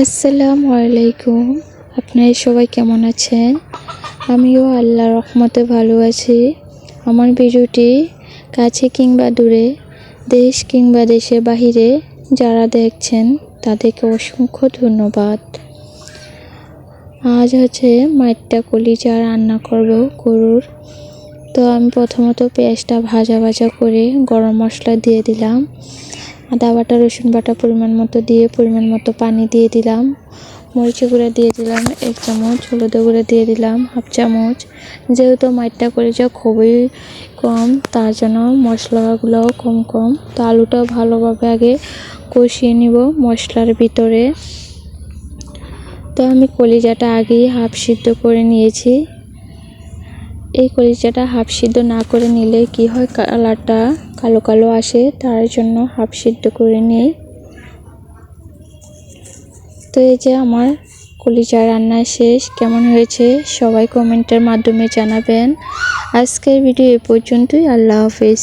আসসালামু আলাইকুম। আপনারা সবাই কেমন আছেন? আমিও আল্লাহ রহমতে ভালো আছি। আমার ভিডিওটি কাছে কিংবা দূরে, দেশ কিংবা দেশের বাহিরে যারা দেখছেন, তাদেরকে অসংখ্য ধন্যবাদ। আজ হচ্ছে মাইটটা কলিজা রান্না করব গরুর। তো আমি প্রথমত পেঁয়াজটা ভাজা ভাজা করে গরম মশলা দিয়ে দিলাম। আদা বাটা, রসুন বাটা পরিমাণ মতো দিয়ে, পরিমাণ মতো পানি দিয়ে দিলাম। মরিচি গুঁড়া দিয়ে দিলাম, এক চামচ হলুদ গুঁড়া দিয়ে দিলাম, হাফ চামচ। যেহেতু মাইটটা করেছে খুবই কম, তার জন্য মশলাগুলোও কম কম। তো আলুটাও ভালোভাবে আগে কষিয়ে নিব মশলার ভিতরে। তো আমি কলিজাটা আগেই হাফ সিদ্ধ করে নিয়েছি। এই কলিজাটা হাফ সিদ্ধ না করে নিলে কি হয়? কালারটা কালো কালো আসে, তার জন্য হাফ সিদ্ধ করে নেই। তো এই যে আমার কলিজা রান্না শেষ, কেমন হয়েছে সবাই কমেন্টের মাধ্যমে জানাবেন। আজকের ভিডিও এ পর্যন্তই, আল্লাহ হাফিজ।